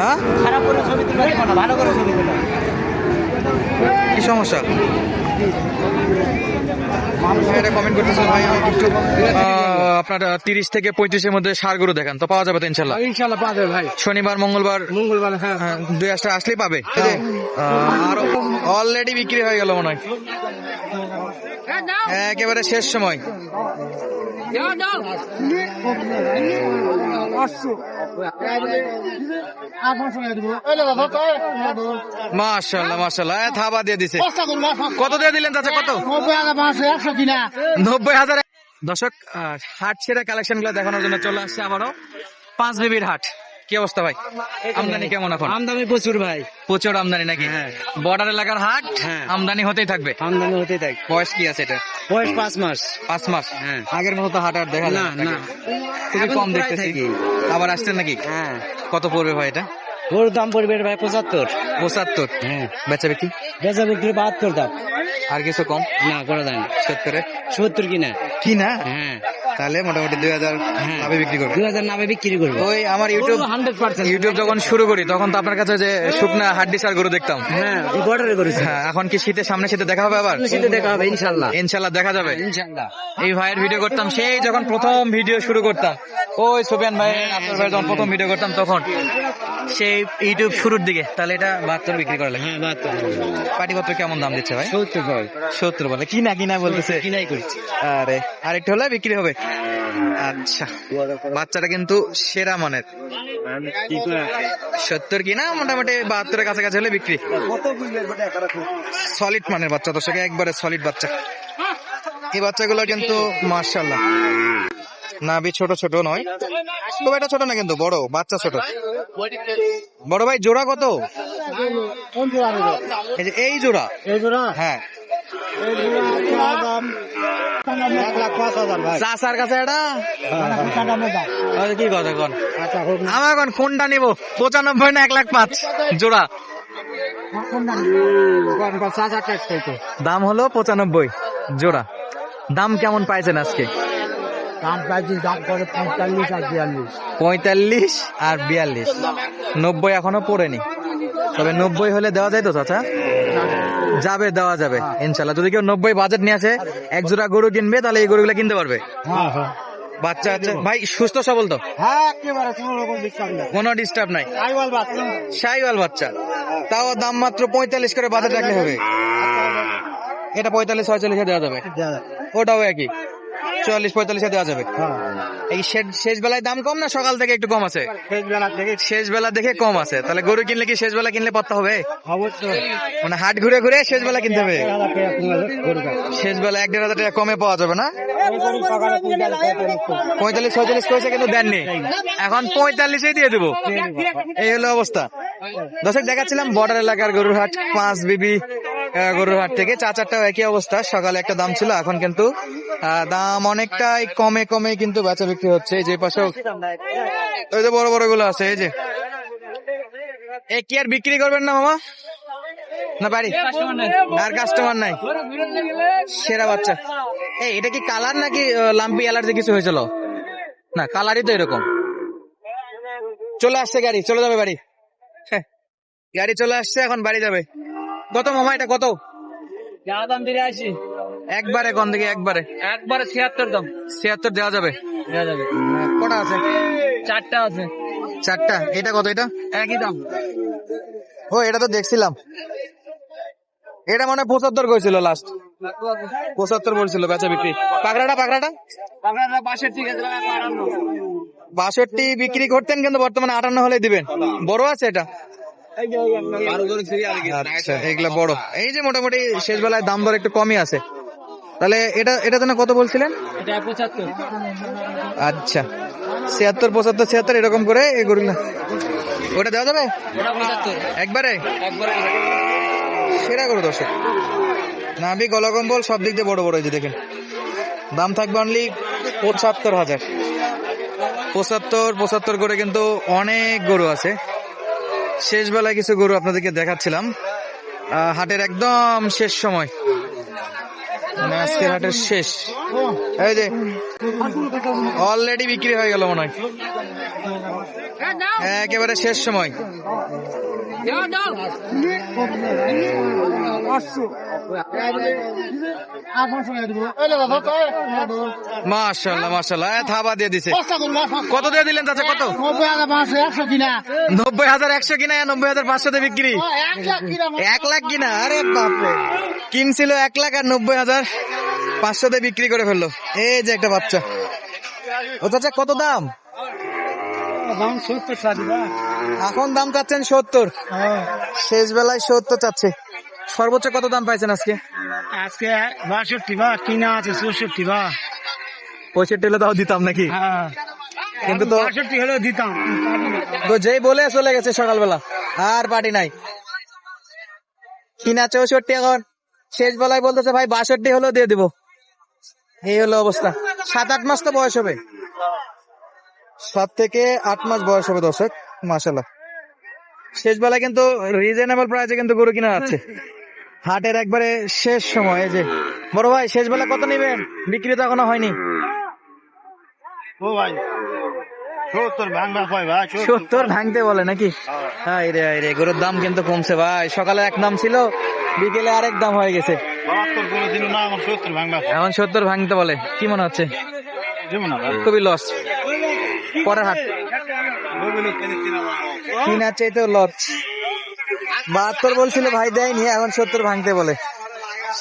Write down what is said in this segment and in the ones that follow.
হ্যাঁ? খারাপ করে ছবি তুলে দেবো না ভালো করে ছবি তুলে কি সমস্যা? কমেন্ট করতেছে ভাই আমাকে একটু আপনার তিরিশ থেকে পঁয়ত্রিশের মধ্যে সার গরু দেখান তো পাওয়া যাবে তো ইনশাল্লাহ? ইনশাল্লাহ পাবে ভাই। শনিবার মঙ্গলবার মঙ্গলবার হ্যাঁ। হ্যাঁ, দুই আসটা আসলেই পাবে। অলরেডি বিক্রি হয়ে গেল মনে হয়। একেবারে শেষ সময়। মাশাল্লাহ মাশাল্লাহ থাবা দিয়ে দিছে। কত দিয়ে দিলেন চাচা কত? নব্বই হাজার দর্শক হাট সেরা কালেকশনগুলো দেখানোর জন্য চলে আসছে আবারও। পাঁচ বিবির হাট। কি অবস্থা ভাই? আমদানি কেমন এখন? আমদানি প্রচুর ভাই। প্রচুর আমদানি নাকি? হ্যাঁ। বর্ডার এলাকার হাট হ্যাঁ। আমদানি হতেই থাকবে? আমদানি হতে থাক। বয়স কি আছে এটা? বয়স পাঁচ মাস। পাঁচ মাস? হ্যাঁ। আগের মতো তো হাট আর দেখা না না খুবই কম দেখতেছি। থাকি। আবার আসছেন নাকি? হ্যাঁ। কত পড়বে ভাই এটা? গরুর দাম পড়বে ভাই পঁচাত্তর। পঁচাত্তর? হ্যাঁ। বেচা বিক্রি? বেচা বিক্রি বাহাত্তর দাম। আর কিছু কম? না করা যায় না। সত্তরে? সত্তর কিনা। কি না হ্যাঁ। তাহলে মোটামুটি দুই হাজার হ্যাঁ। লাভে বিক্রি করবে। দুই হাজার নামে বিক্রি করবে। ওই আমার ইউটিউব হান্ড্রেড পার্সেন্ট ইউটিউব যখন শুরু করি তখন তো আপনার কাছে যে শুকনা হাড্ডি সার গরু দেখতাম। হ্যাঁ বর্ডারে করেছে। হ্যাঁ এখন কি শীতের সামনে শীতে দেখা হবে আবার? শীতে দেখা হবে ইনশাল্লাহ। ইনশাল্লাহ দেখা যাবে। ইনশাল্লাহ। এই ভাইয়ের ভিডিও করতাম সেই যখন প্রথম ভিডিও শুরু করতাম। ওই সুফিয়ান ভাই আপনার ভাই যখন প্রথম ভিডিও করতাম তখন সেই ইউটিউব শুরুর দিকে তাহলে এটা বাহাত্তর বিক্রি করা লাগে। হ্যাঁ বাহাত্তর। পাটিপত্র কেমন দাম দিচ্ছে ভাই? সত্তর ভাই সত্তর বলে। কিনা কিনা বলতেছে। কিনাই করছি। আরে আরেকটু হলে বিক্রি হবে। আচ্ছা বাচ্চাটা কিন্তু সেরা মানের। সত্তর কিনা? মোটামুটি বাহাত্তরের কাছাকাছি হলে বিক্রি। সলিড মানের বাচ্চা দর্শক একবারে সলিড বাচ্চা। এই বাচ্চাগুলো কিন্তু মার্শাল্লাহ নাভি ছোট ছোট নয়। খুব এটা ছোট না কিন্তু বড় বাচ্চা ছোট। বড় ভাই জোড়া কত? এই জোড়া। এই জোড়া? হ্যাঁ। চাষার কাছে এটা? কি কথা কন? আচ্ছা হোক না আমার এখন কোনটা নিব? পঁচানব্বই না এক লাখ পাঁচ? জোড়া। দাম হলো পঁচানব্বই জোড়া। দাম কেমন পাইছেন আজকে? দাম পাইছি দাম করে পঁয়তাল্লিশ আর বিয়াল্লিশ। পঁয়তাল্লিশ আর বিয়াল্লিশ। নব্বই এখনও পড়েনি। তবে নব্বই হলে দেওয়া যায় তো চাচা? যাবে দেওয়া যাবে। ইনশাল্লাহ যদি কেউ নব্বই বাজেট নিয়ে আসে এক জোড়া গরু কিনবে তাহলে এই গরুগুলো কিনতে পারবে। হ্যাঁ হ্যাঁ। বাচ্চা আছে। ভাই সুস্থ সবল তো? হ্যাঁ কোনো ডিস্টার্ব নাই। সাইওয়াল বাচ্চা। তাও দাম মাত্র পঁয়তাল্লিশ করে বাজেট রাখলে হবে। এটা পঁয়তাল্লিশ ছয়চল্লিশে দেওয়া যাবে। ওটাও একই। চুয়াল্লিশ পঁয়তাল্লিশে দেওয়া যাবে। হ্যাঁ। এই শেষ- বেলায় দাম কম না? সকাল থেকে একটু কম আছে। শেষ বেলা দেখে কম আছে। তাহলে গরু কিনলে কি শেষ বেলা কিনলে পত্তা হবে? মানে হাট ঘুরে ঘুরে শেষ বেলা কিনতে হবে। শেষ বেলা এক দেড় হাজার টাকা কমে পাওয়া যাবে না? পঁয়তাল্লিশ পঁয়তাল্লিশ ছয়চল্লিশ করেছে কিন্তু দেননি। এখন পঁয়তাল্লিশে দিয়ে দেবো। এই হলো অবস্থা। দর্শক দেখাচ্ছিলাম বর্ডার এলাকার গরুর হাট পাঁচ বিবি গরুর হাট থেকে চা চারটাও একই অবস্থা। সকালে একটা দাম ছিল এখন কিন্তু দাম অনেকটাই কমে কমে কিন্তু বেচা বিক্রি হচ্ছে। এই যে পাশে ওই যে বড় বড়গুলো আছে এই যে। কি আর বিক্রি করবেন না মামা? না বাড়ি? আর কাস্টমার নাই। সেরা বাচ্চা। এই এটা কি কালার নাকি লাম্পি অ্যালার্জি কিছু হয়েছিল? না কালারই তো এরকম। চলে আসছে গাড়ি চলে যাবে বাড়ি। হ্যাঁ, গাড়ি চলে আসছে এখন বাড়ি যাবে। কত মামা এটা কত? যা দাম দিয়ে আসি। একবারে কোন দিকে একবারে? একবারে ছিয়াত্তর দাম। ছিয়াত্তর দেওয়া যাবে? দেওয়া যাবে। হ্যাঁ, কটা আছে? চারটা আছে। চারটা। এটা কত এটা? একই দাম। ও এটা তো দেখছিলাম। এটা মানে পঁচাত্তর করেছিল লাস্ট পঁচাত্তর বলছিল বেচা বিক্রি। পাকড়াটা পাকড়াটা? আছে বাষট্টি বিক্রি করতেন কিন্তু বর্তমানে আটান্ন হলে দিবেন। বড় আছে এটা? আচ্ছা এগুলা বড়। এই যে মোটামুটি শেষ বেলায় দাম দর একটু কমই আছে। তাহলে এটা এটা যেন কত বলছিলেন? আচ্ছা ছিয়াত্তর পঁচাত্তর ছিয়াত্তর এরকম করে এগুলো ওটা দেওয়া যাবে? একবারে? একবারে সেরা করে দর্শক। নাভি গলাকম্বল সব দিক দিয়ে বড় বড় যে দেখেন। দাম থাকবে অনলি পঁচাত্তর হাজার। পঁচাত্তর পঁচাত্তর করে কিন্তু অনেক গরু আছে। শেষ বেলায় কিছু গরু আপনাদেরকে দেখাচ্ছিলাম। হাটের একদম শেষ সময়। মানে আজকের হাটের শেষ। এই যে অলরেডি বিক্রি হয়ে গেল মনে হয়। একেবারে শেষ সময়। থাবা দিয়ে দিছে। কত দিয়ে দিলেন চাচা, কত? নব্বই হাজার একশো কিনা নব্বই হাজার পাঁচশোতে বিক্রি। এক লাখ কিনা, আরে বাপরে। কিনছিল এক লাখ আর নব্বই হাজার পাঁচশোতে বিক্রি করে ফেলল। এই যে একটা বাচ্চা। ও চাচা, কত দাম? দাম সত্তর এখন দাম চাচ্ছেন সত্তর। শেষ বেলায় সত্তর চাচ্ছে। সর্বোচ্চ কত দাম পাইছেন আজকে? আজকে বাষট্টি বা কিনা আছে চৌষট্টি বা। পঁয়ষট্টি হলে তাও দিতাম নাকি? হ্যাঁ। কিন্তু তো বাষট্টি হলেও দিতাম। তো যেই বলে চলে গেছে সকালবেলা আর পার্টি নাই। কিনা চৌষট্টি এখন। শেষ বেলায় বলতেছে ভাই বাষট্টি হলেও দিয়ে দিব। এই হলো অবস্থা। সাত আট মাস তো বয়স হবে। সাত থেকে আট মাস বয়স হবে দর্শক মাসাল্লাহ শেষ বেলায় কিন্তু রিজনেবল প্রাইসে কিন্তু গরু কিনা যাচ্ছে। হাটের একবারে শেষ সময় এই যে। বড় ভাই শেষ বেলা কত নেবেন? বিক্রি তো এখনও হয়নি। ও ভাই সত্তর ভাঙতে বলে নাকি? হাই রে গরুর দাম কিন্তু কমছে ভাই। সকালে এক দাম ছিল বিকেলে আরেক দাম হয়ে গেছে। এখন সত্তর ভাঙতে বলে কি মনে হচ্ছে? খুবই লস পরের হাট কিনার চাইতেও লস বাহাত্তর বলছিল ভাই দেয়নি এখন সত্তর ভাঙতে বলে।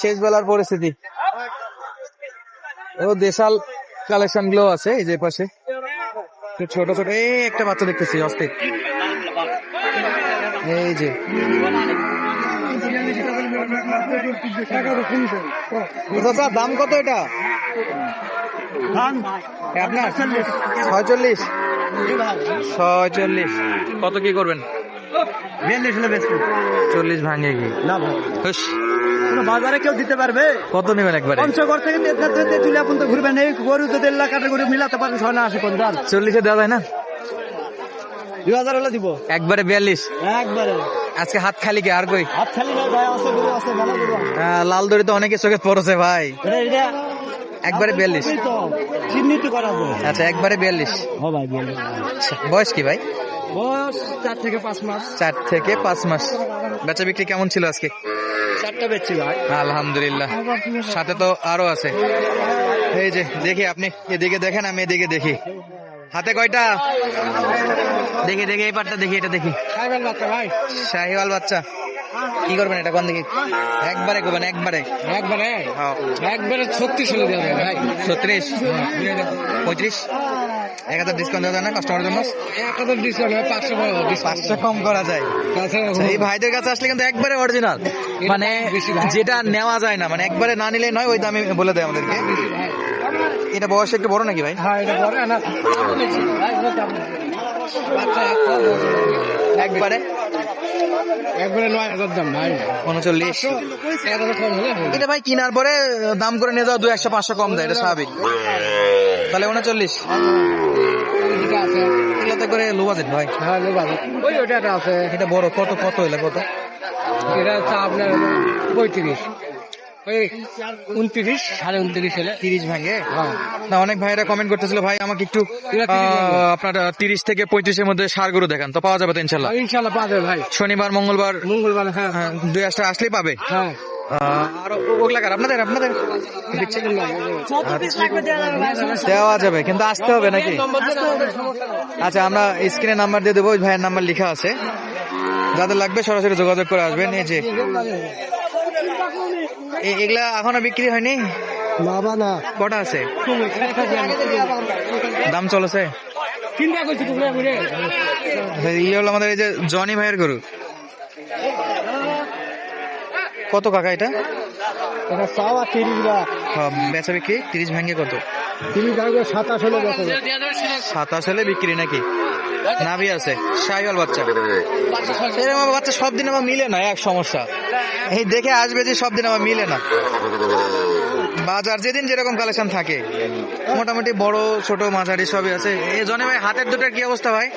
শেষ বেলার পরিস্থিতি। ও দেশাল কালেকশনগুলো আছে এই যে পাশে। ছোট ছোট এই একটা বাচ্চা দেখতেছি অস্থির। এই যে। দাম কত এটা? আপনার ছয়চল্লিশ। ছয়চল্লিশ। কত কি করবেন? চল্লিশ ভাঙে কি? বাজারে কেউ দিতে পারবে? কত নেবেন একবারে? পঞ্চগড় থেকে চুলে আপনি তো ঘুরবেন এই গরু তো দেড় লাখ মিলাতে পারেন ছয় না আশি কোন দাম চল্লিশে দেওয়া যায় না? দুই হাজার হলে দিব। একবারে বিয়াল্লিশ? একবারে। আজকে হাত খালি কে আর কই? হাত খালি লাল দড়ি তো অনেকে চোখে পড়েছে ভাই। একবারে বিয়াল্লিশ। চিহ্নিত করা আচ্ছা একবারে বিয়াল্লিশ। হ্যাঁ ভাই বিয়াল্লিশ। আচ্ছা, বয়স কি ভাই? বয়স চার থেকে পাঁচ মাস। চার থেকে পাঁচ মাস। বেচা বিক্রি কেমন ছিল আজকে? চারটা বেচছি ভাই। আলহামদুলিল্লাহ। সাথে তো আরও আছে। এই যে দেখি আপনি এদিকে দেখেন আমি এদিকে দেখি। হাতে কয়টা? দেখি দেখি এই পাটটা দেখি এটা দেখি। খাইবেন বাচ্চা ভাই। শাহিওয়াল বাচ্চা। কি করবেন এটা কোন দেখি একবারে করবেন একবারে। একবারে? হ্যাঁ। একবারে ছত্রিশ হলে দেওয়া ভাই। ছত্রিশ? পঁয়ত্রিশ? এক হাজার ডিসকাউন্ট দেওয়া যায় না কাস্টমারের জন্য? এক হাজার ডিসকাউন্ট হয় পাঁচশো পাঁচশো কম করা যায়। এই ভাইদের কাছে আসলে কিন্তু একবারে অরিজিনাল মানে যেটা নেওয়া যায় না মানে একবারে না নিলে নয় ওই দামে বলে দেয় আমাদেরকে। এটা বয়স একটু বড় নাকি ভাই? হ্যাঁ এটা বড় না। একবারে? একবারে নয় হাজার দাম ভাই। উনচল্লিশ। এটা ভাই কেনার পরে দাম করে নিয়ে যাওয়া দু একশো পাঁচশো কম দেয় এটা স্বাভাবিক। তাহলে উনচল্লিশ। এগুলোতে করে লো বাজেট ভাই। হ্যাঁ লো বাবা ওই ওটা আছে। এটা বড় কত কত হলে কত? এটা হচ্ছে আপনার পঁয়ত্রিশ। ওই উনত্রিশ সাড়ে উনত্রিশ হলে। তিরিশ ভাঙে? হ্যাঁ। না অনেক ভাইরা কমেন্ট করতেছিল ভাই আমাকে একটু আহ, আপনার তিরিশ থেকে পঁয়ত্রিশের মধ্যে সার গরু দেখান তো পাওয়া যাবে তো ইনশাল্লাহ? ইনশাল্লাহ পাবে ভাই। শনিবার মঙ্গলবার? মঙ্গলবার হ্যাঁ। হ্যাঁ, দুই আসটা আসলেই পাবে? হ্যাঁ। আহ, আর ওগুলা কার? আপনাদের আপনাদের? দেওয়া যাবে কিন্তু আসতে হবে নাকি? আচ্ছা আমরা স্ক্রিনে নাম্বার দিয়ে দেবো ওই ভাইয়ের নাম্বার লেখা আছে। যাদের লাগবে সরাসরি যোগাযোগ করে আসবেন এই যে। এগুলা এখনও বিক্রি হয়নি? বাবা না। কটা আছে? দাম চলেছে? ইয়ে হলো আমাদের এই যে জনি ভাইয়ের গরু। কত কাকা এটা? চাওয়া তিরিশ বা বেচা বিক্রি? তিরিশ ভাঙ্গে কত? তিরিশ সাতাশ হলে সাতাশ হলে বিক্রি নাকি? নাভি আছে শাহিওয়াল বাচ্চা। এরকম বাচ্চা সব দিন আমার মিলে না এক সমস্যা। এই দেখে আসবে যে সব দিন আমার মিলে না। বাজার যেদিন যেরকম কালেকশন থাকে মোটামুটি বড় ছোট মাঝারি সবই আছে। এই জনে ভাই হাতের দুটার কি অবস্থা ভাই?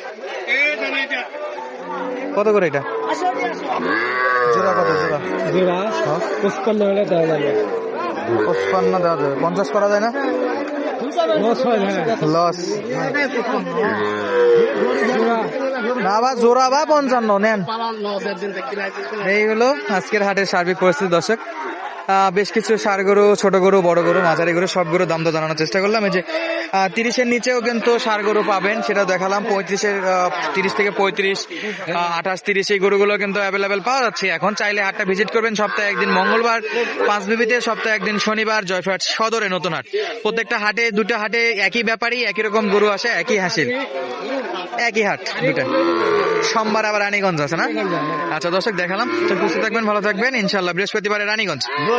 কত করে এটা? জোড়া কত জোড়া? জোড়া পঁচপান্ন হলে দেওয়া যাবে। পঁচপান্ন দেওয়া যাবে। পঞ্চাশ করা যায় না? লস। না বা জোড়া বা পঞ্চান্ন নেন। এই হলো আজকের হাটের সার্বিক পরিস্থিতি দর্শক। বেশ কিছু সার গরু, ছোট গরু, বড় গরু, মাঝারি গরু, সব গরু দাম তো জানানোর চেষ্টা করলাম। এই যে তিরিশের নিচেও কিন্তু সার গরু পাবেন, সেটা দেখালাম। পঁয়ত্রিশের তিরিশ থেকে পঁয়ত্রিশ আঠাশ, তিরিশ, এই গরুগুলো কিন্তু অ্যাভেলেবেল পাওয়া যাচ্ছে। এখন চাইলে হাটটা ভিজিট করবেন সপ্তাহে একদিন মঙ্গলবার পাঁচ বিবিতে সপ্তাহে একদিন শনিবার জয়ফাট সদরে নতুন হাট। প্রত্যেকটা হাটে, দুটো হাটে একই ব্যাপারই একই রকম গরু আসে, একই হাসিল। একই হাট, দুটা। সোমবার আবার রানীগঞ্জ আছে না? আচ্ছা দর্শক, দেখালাম। তো থাকবেন, ভালো থাকবেন। ইনশাল্লাহ বৃহস্পতিবারে রানীগঞ্জ।